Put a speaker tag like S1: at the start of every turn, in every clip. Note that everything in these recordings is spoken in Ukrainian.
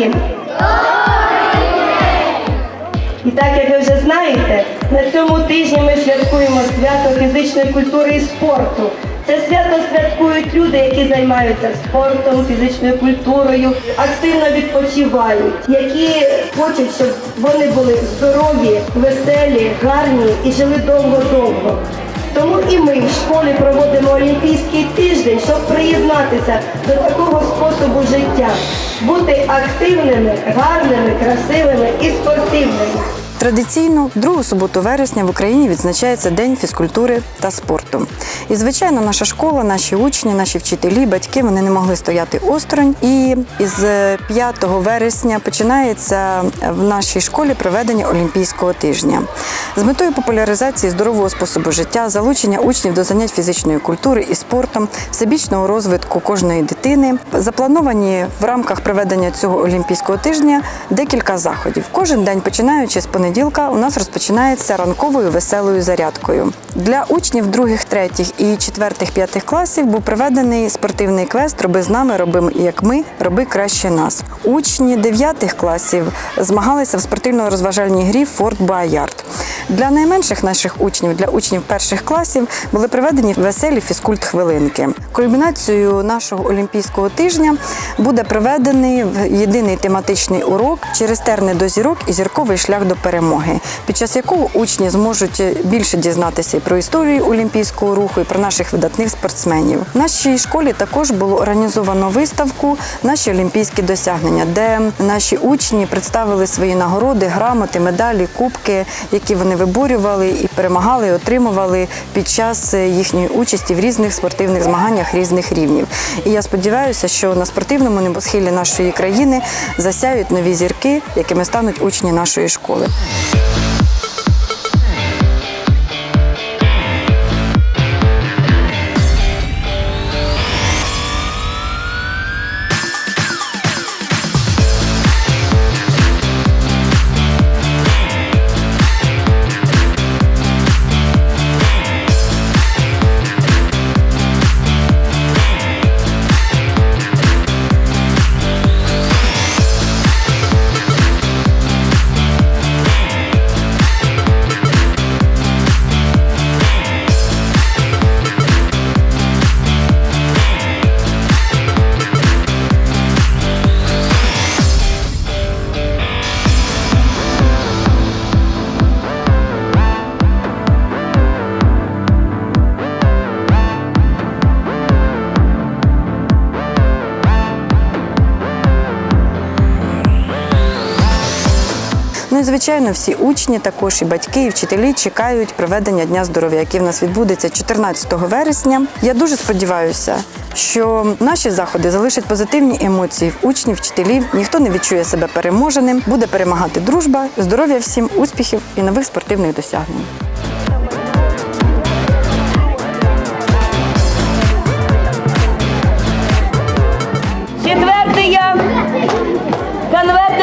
S1: всім! І так, як ви вже знаєте, на цьому тижні ми святкуємо свято фізичної культури і спорту. Це свято святкують люди, які займаються спортом, фізичною культурою, активно відпочивають, які хочуть, щоб вони були здорові, веселі, гарні і жили довго-довго. Тому і ми в школі проводимо Олімпійський тиждень, щоб приєднатися до такого способу життя, бути активними, гарними, красивими і спортивними.
S2: Традиційно, другу суботу вересня в Україні відзначається День фізкультури та спорту. І, звичайно, наша школа, наші учні, наші вчителі, батьки вони не могли стояти осторонь. І із 5 вересня починається в нашій школі проведення Олімпійського тижня з метою популяризації здорового способу життя, залучення учнів до занять фізичної культури і спортом, всебічного розвитку кожної дитини. Заплановані в рамках проведення цього олімпійського тижня декілька заходів. Кожен день, починаючи з понеділка, у нас розпочинається ранковою веселою зарядкою. Для учнів других, третіх і четвертих, п'ятих класів був проведений спортивний квест Роби з нами, роби як ми, роби краще нас. Учні дев'ятих класів змагалися в спортивно-розважальній грі Форт Боярд. Для найменших наших учнів, для учнів перших класів, були проведені веселі фізкульт-хвилинки. Кульмінацією нашого олімпійського тижня буде проведений єдиний тематичний урок через терни до зірок і зірковий шлях до перемоги, під час якого учні зможуть більше дізнатися і про історію олімпійського руху, і про наших видатних спортсменів. В нашій школі також було організовано виставку Наші олімпійські досягнення, де наші учні представили свої нагороди, грамоти, медалі, кубки, які вони виборювали і перемагали, і отримували під час їхньої участі в різних спортивних змаганнях різних рівнів. І я сподіваюся, що на спортивному небосхилі нашої країни засяють нові зірки, якими стануть учні нашої школи. Show. Ну і звичайно, всі учні, також і батьки, і вчителі чекають проведення Дня здоров'я, який в нас відбудеться 14 вересня. Я дуже сподіваюся, що наші заходи залишать позитивні емоції в учнів, вчителів. Ніхто не відчує себе переможеним. Буде перемагати дружба, здоров'я всім, успіхів і нових спортивних досягнень.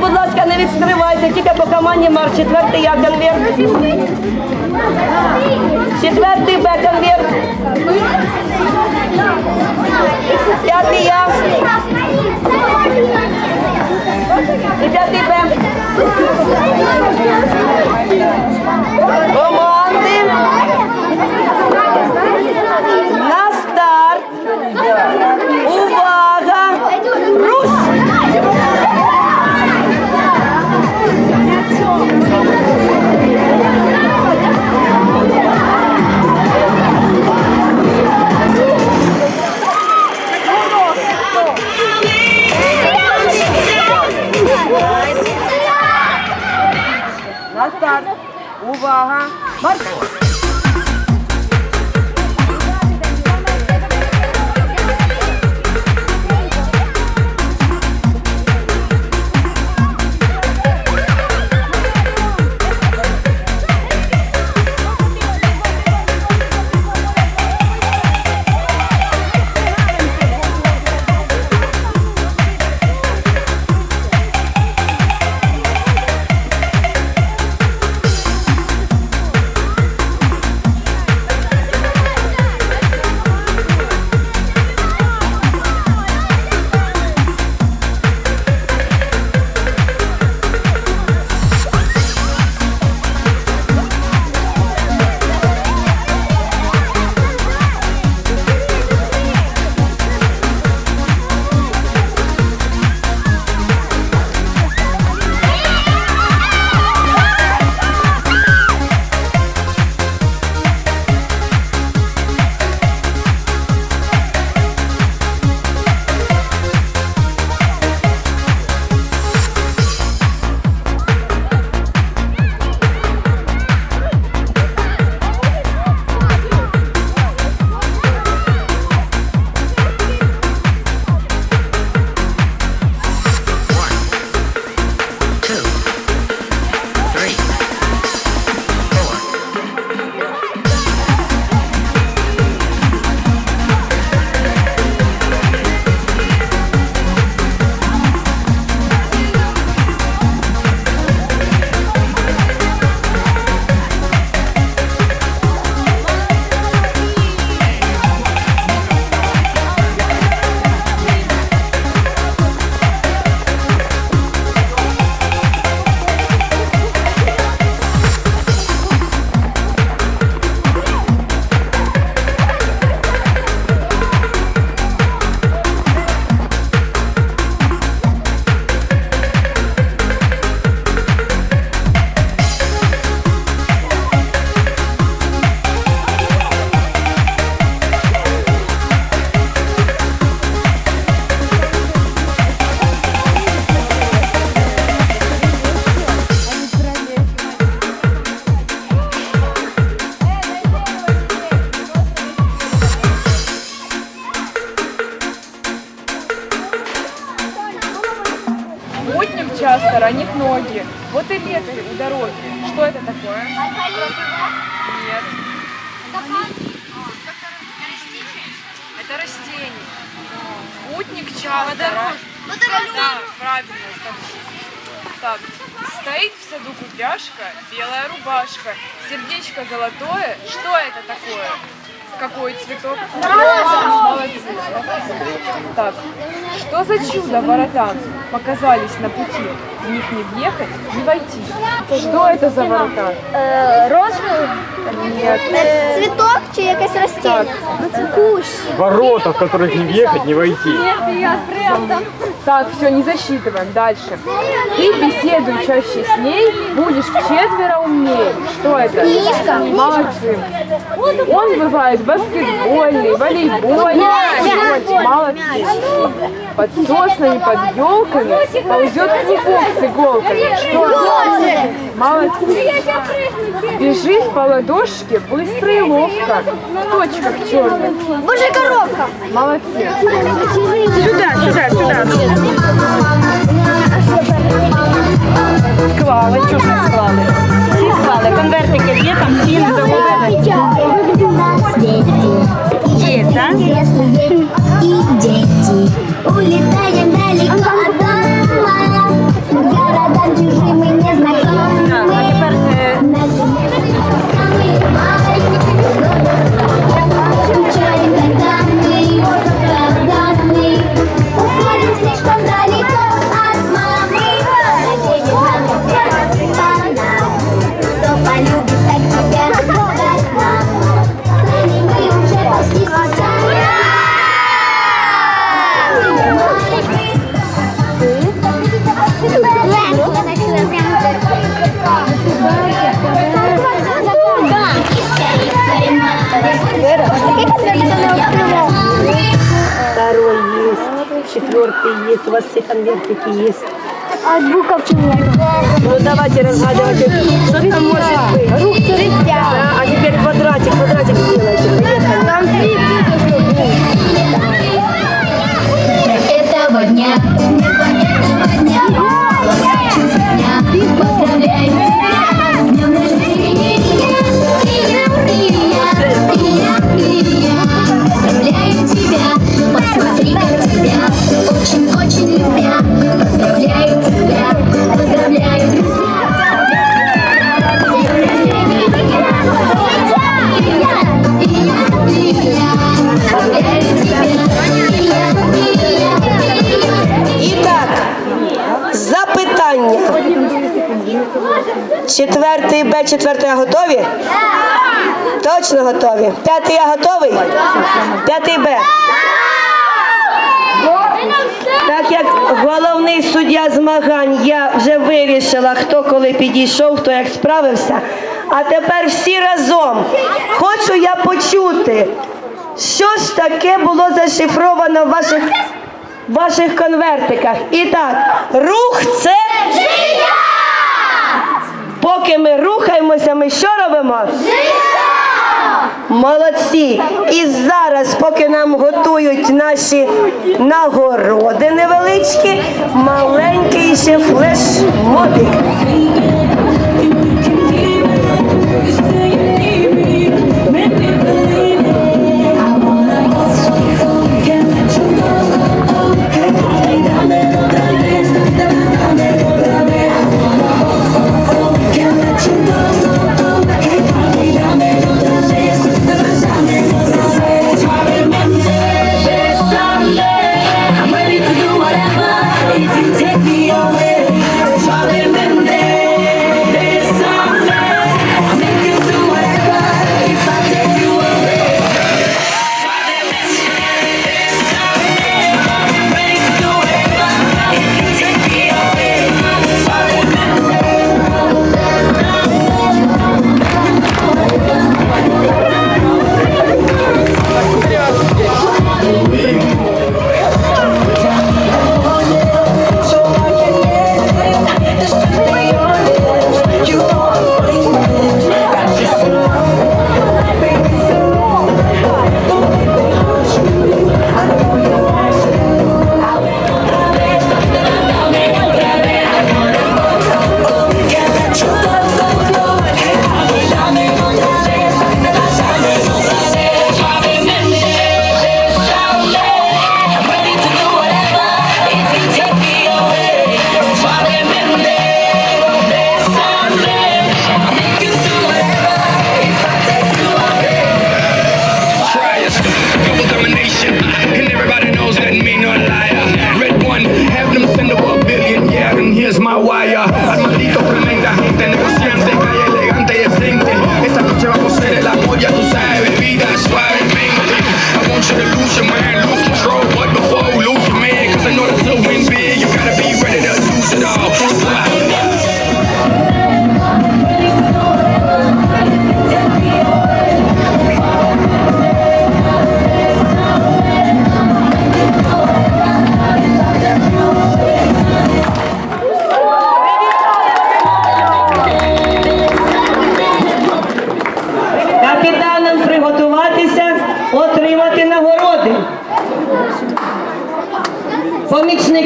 S1: Будь ласка, не відкривайте, тільки по команді марш. Четвертий я конверт. Четвертий Б конверт. П'ятий я. І п'ятий Б.
S3: Путник часто... ра- Да, правильно. Так, стоит в саду кудряшка, белая рубашка, сердечко золотое. Что это такое? Какой цветок? Молодцы. Так, что за чудо ворота показались на пути? В них не въехать, не войти. Что это за ворота?
S4: Розовий
S3: Нет.
S4: цвіток чи якесь ростіння? Кущ.
S5: Ворота, в которых не въехать, не войти.
S3: Так, все, не засчитываем. Дальше. Ты беседуй чаще с ней, будешь вчетверо умнее. Что это?
S4: Книжка.
S3: Молодцы. Он бывает баскетбольный, волейбольный. Вот, Молодцы. Под соснами, под елками ползет клубок с иголками. Что это? Молодцы. Бежит по ладошке быстро и ловко. В точках черных.
S4: Боже, коробка.
S3: Молодцы.
S1: Сюди, сюди, сюди. Склали, чого ж не склали? Всі склали. Конвертики є, там всі не загубили. Є, да?
S4: Интересные и дети. Улетаем далеко от дома. Городам чужим
S1: четвертый есть, у вас все конвертики есть.
S4: А буковки нет.
S1: Ну давайте разгадывайте, что там может быть.
S4: Рух
S1: Да, а теперь квадратик, квадратик сделайте. Поехали.
S4: Там три Этого дня,
S1: Четвертий Б, готові? Точно готові. П'ятий А готовий? П'ятий Б. Так як головний суддя змагань, я вже вирішила, хто коли підійшов, хто як справився. А тепер всі разом. Хочу я почути, що ж таке було зашифровано в ваших, ваших конвертиках. І так, рух це. Поки ми рухаємося, ми що робимо? Молодці! І зараз, поки нам готують наші нагороди невеличкі, маленький ще флешмобік.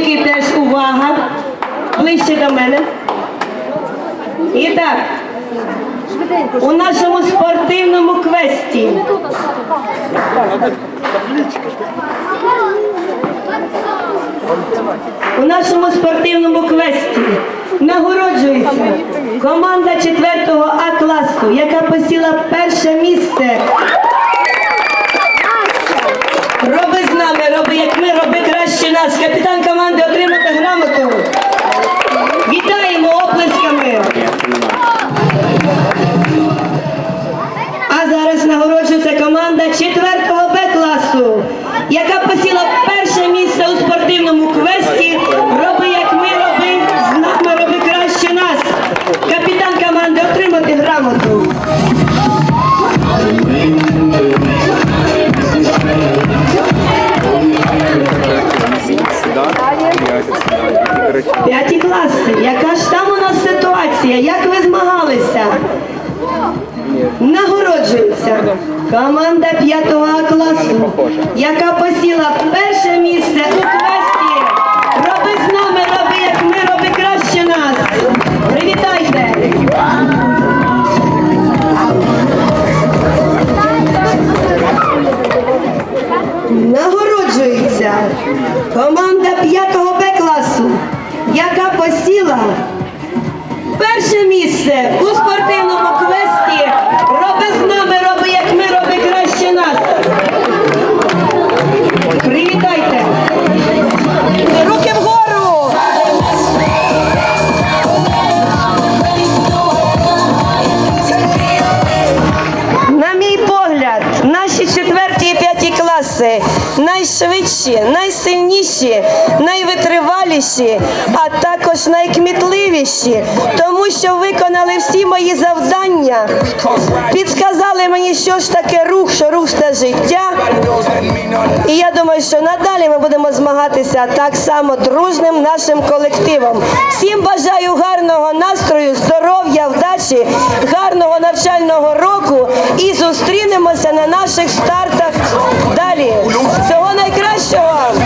S1: Помічники теж увага. Ближче до мене. І так, у нашому спортивному квесті. У нашому спортивному квесті нагороджується команда 4-го А класу, яка посіла перше місце. Роби з нами, роби як ми, አስገብተን ከማን ደብሬ П'яті класи. Яка ж там у нас ситуація? Як ви змагалися? Нагороджується команда 5 А класу, яка посіла перше місце у квесті. Роби з нами, роби як ми, роби краще нас. Привітайте! Нагороджується команда посіла перше місце у спортивному квесті. Роби з нами, роби як ми, роби краще нас. Привітайте! Руки вгору! На мій погляд, наші четверті і п'яті класи найшвидші, найсильніші, найвитриваліші, а також найкмітливіші, тому що виконали всі мої завдання. Підсказали мені, що ж таке рух, що рух це життя. І я думаю, що надалі ми будемо змагатися так само дружним нашим колективом. Всім бажаю гарного настрою, здоров'я, вдачі, гарного навчального року і зустрінемося на наших стартах далі. Всього найкращого!